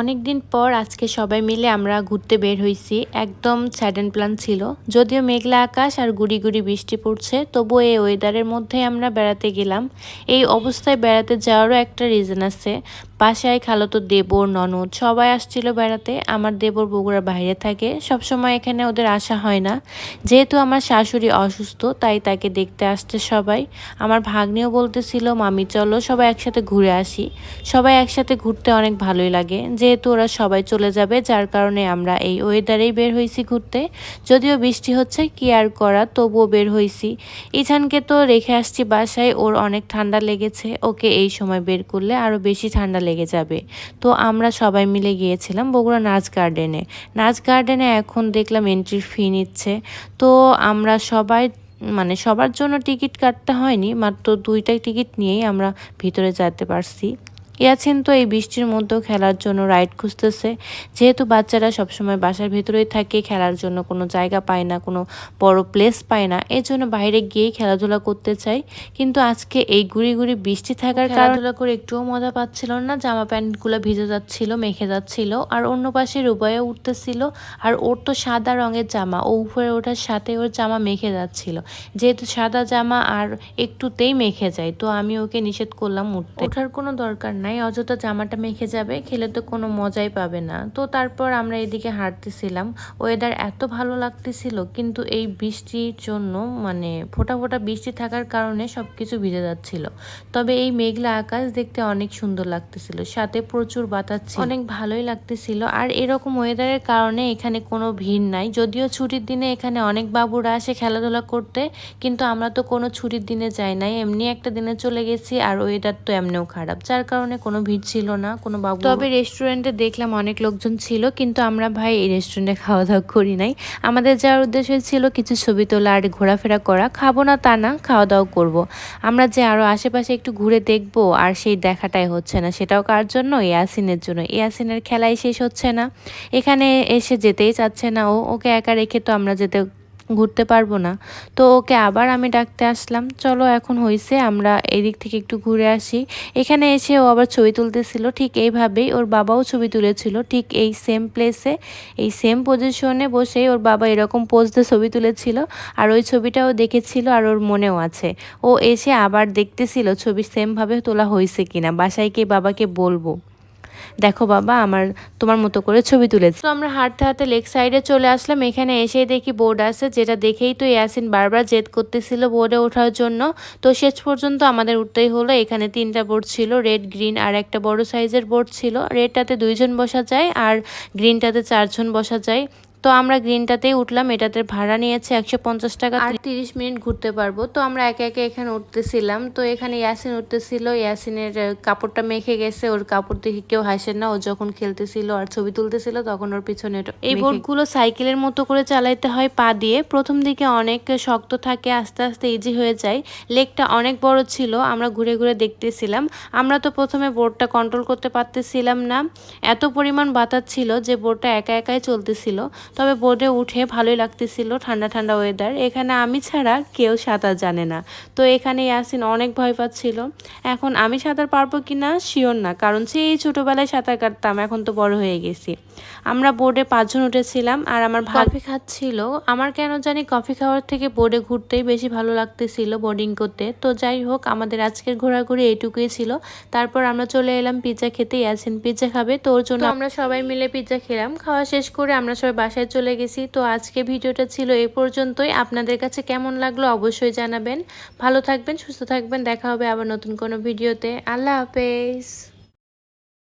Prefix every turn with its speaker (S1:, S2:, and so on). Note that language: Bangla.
S1: অনেক দিন পর আজকে সবাই মিলে আমরা ঘুরতে বের হয়েছি একদম স্যাডেন প্ল্যান ছিল। যদিও মেঘলা আকাশ আর গুড়ি গুড়ি বৃষ্টি পড়ছে তবুও এই ওয়েদারের মধ্যে আমরা বেড়াতে গেলাম। এই অবস্থায় বেড়াতে যাওয়ারও একটা রিজন আছে। বাসায় খালতো দেবর, ননদ সবাই আসছিল বেড়াতে। আমার দেবর বগুড়ার বাইরে থাকে। সবসময় এখানে ওদের আসা হয় না। যেহেতু আমার শাশুড়ি অসুস্থ, তাই তাকে দেখতে আসছে সবাই। আমার ভাগ্নেও বলতেছিল, মামি, চলো সবাই একসাথে ঘুরে আসি। সবাই একসাথে ঘুরতে অনেক ভালোই লাগে। যেহেতু ওরা সবাই চলে যাবে, যার কারণে আমরা এই ওয়েদারেই বের হয়েছি ঘুরতে। যদিও বৃষ্টি হচ্ছে, কি আর করা, তবুও বের হয়েছি। ইছানকে তো রেখে আসছি বাসায়, ওর অনেক ঠান্ডা লেগেছে। ওকে এই সময় বের করলে আরও বেশি ঠান্ডা লেগে যাবে। তো আমরা সবাই মিলে গিয়েছিলাম বগুড়া নাচ গার্ডেনে নাচ গার্ডেনে এখন দেখলাম এন্ট্রির ফি নিচ্ছে। তো আমরা সবাই মানে সবার জন্য টিকিট কাটতে হয়নি, মাত্র দুইটাই টিকিট নিয়েই আমরা ভিতরে যেতে পারছি। ইয়াছিন তো এই বৃষ্টির মধ্যেও খেলার জন্য রাইড খুঁজতেছে। যেহেতু বাচ্চারা সবসময় বাসার ভেতরেই থাকে খেলার জন্য কোনো জায়গা পায় না কোনো বড় প্লেস পায় না এর জন্য বাইরে গিয়েই খেলাধুলা করতে চাই। কিন্তু আজকে এই গুড়ি গুড়ি বৃষ্টি থাকার খেলাধুলা করে একটুও মজা পাচ্ছিল না জামা প্যান্টগুলো ভিজে যাচ্ছিল মেখে যাচ্ছিল আর অন্য পাশে রুবাইও উঠতেছিল আর ওর তো সাদা রঙের জামা ও উপরে ওঠার সাথে ওর জামা মেখে যাচ্ছিল। যেহেতু সাদা জামা আর একটুতেই মেখে যায় তো আমি ওকে নিষেধ করলাম উঠতে। ওঠার কোনো দরকার নাই অযথা জামাটা মেখে যাবে, খেলে তো কোনো মজাই পাবে না। তো তারপর আমরা এদিকে হাঁটতেছিলাম। ওয়েদার এত ভালো লাগতেছিল, কিন্তু এই বৃষ্টির জন্য মানে ফোটা ফোটা বৃষ্টি থাকার কারণে সব কিছু ভিজে যাচ্ছিল। তবে এই মেঘলা আকাশ দেখতে অনেক সুন্দর লাগতেছিল, সাথে প্রচুর বাতাস ছিল। অনেক ভালোই লাগতেছিল, আর এরকম ওয়েদারের কারণে এখানে কোনো ভিড় নাই। যদিও ছুটির দিনে এখানে অনেক বাবুরা আসে খেলাধুলা করতে, কিন্তু আমরা তো কোনো ছুটির দিনে যাই নাই। এমনি একটা দিনে চলে গেছি, আর ওয়েদার তো এমনিও খারাপ। যার কারণে কোনো ভিড় ছিল না, কোনো বাবু তবে রেস্টুরেন্টে দেখলাম অনেক লোকজন ছিল, কিন্তু আমরা ভাই এই রেস্টুরেন্টে খাওয়া দাওয়া করি নাই। আমাদের যাওয়ার উদ্দেশ্য ছিল কিছু ছবি তোলা আর ঘোরাফেরা করা, খাব না তা না খাওয়া দাওয়া করব। আমরা যে আরও আশেপাশে একটু ঘুরে দেখব, আর সেই দেখাটাই হচ্ছে না। সেটাও কার জন্য? ইয়াসিনের জন্য। ইয়াসিনের খেলাই শেষ হচ্ছে না। এখানে এসে যেতেই চাচ্ছে না। ও, ওকে একা রেখে তো আমরা যেতে ঘুরতে পারব না। তো ওকে আবার আমি ডাকতে আসলাম। চলো এখন হয়েছে আমরা এদিক থেকে একটু ঘুরে আসি। এখানে এসে ও আবার ছবি তুলতেছিল, ঠিক এইভাবেই ওর বাবাও ছবি তুলেছিল, ঠিক এই সেম প্লেসে এই সেম পজিশনে বসে ওর বাবা এরকম পোজ দিয়ে ছবি তুলেছিল। আর ওই ছবিটাও দেখেছিল আর ওর মনেও আছে। ও এসে আবার দেখতেছিল ছবি সেমভাবে তোলা হয়েছে কিনা, বাসায় গিয়ে বাবাকে বলব। দেখো বাবা, আমার, তোমার মতো করে ছবি তুলেছি। তো আমরা হাঁটতে হাঁটতে লেক সাইডে চলে আসলাম। এখানে এসেই দেখি বোর্ড আছে, যেটা দেখেই তো ইয়াসিন বারবার জেদ করতেছিল বোর্ডে ওঠার জন্য। তো শেষ পর্যন্ত আমাদের উঠতেই হলো। এখানে তিনটা বোর্ড ছিল, রেড, গ্রিন আর একটা বড় সাইজের বোর্ড ছিল। রেডটাতে দুইজন বসা যায় আর গ্রিনটাতে চারজন বসা যায়। তো আমরা গ্রিনটাতেই উঠলাম এটাতে ভাড়া নিয়েছে একশো পঞ্চাশ টাকা। আর তিরিশ মিনিট ঘুরতে পারব। তো আমরা একে একে এখানে উঠতেছিলাম। তো এখানে ইয়াসিন উঠতেছিল ইয়াসিনের কাপড়টা মেখে গেছে। ওর কাপড় দেখে কেউ হাসে না। ও যখন খেলতেছিল আর ছবি তুলতেছিল তখন ওর পিছনে এই বোর্ডগুলো সাইকেলের মতো করে চালাইতে হয় পা দিয়ে। প্রথম দিকে অনেক শক্ত থাকে আস্তে আস্তে ইজি হয়ে যায়। লেকটা অনেক বড় ছিল আমরা ঘুরে ঘুরে দেখতেছিলাম। আমরা তো প্রথমে বোর্ডটা কন্ট্রোল করতে পারতেছিলাম না। এত পরিমাণ বাতাস ছিল যে বোর্ডটা একা একাই চলতেছিল। তবে বোর্ডে উঠে ভালোই লাগতেছিল ঠান্ডা ঠান্ডা ওয়েদার এখানে আমি ছাড়া কেউ সাঁতার জানে না। তো এখানে ইয়াসিন অনেক ভয় পাচ্ছিল। এখন আমি সাঁতার পারব কি না শিওর না কারণ সেই ছোটোবেলায় সাঁতার কাটতাম এখন তো বড় হয়ে গেছি। আমরা বোর্ডে পাঁচজন উঠেছিলাম আর আমার কফি খাচ্ছিল। আমার কেন জানি কফি খাওয়ার থেকে বোর্ডে ঘুরতেই বেশি ভালো লাগতেছিল বোর্ডিং করতে। তো যাই হোক আমাদের আজকের ঘোরাঘুরি এইটুকুই ছিল। তারপর আমরা চলে এলাম পিৎজা খেতে ইয়াসিন পিৎজা খাবে তোর জন্য আমরা সবাই মিলে পিৎজা খেলাম। খাওয়া শেষ করে আমরা সবাই বাসায় চলে গেছি। তো আজকে ভিডিওটা ছিল এ পর্যন্তই। আপনাদের কাছে কেমন লাগল অবশ্যই জানাবেন। ভালো থাকবেন, সুস্থ থাকবেন। দেখা হবে আবার নতুন কোনো ভিডিওতে। আল্লাহ হাফেজ।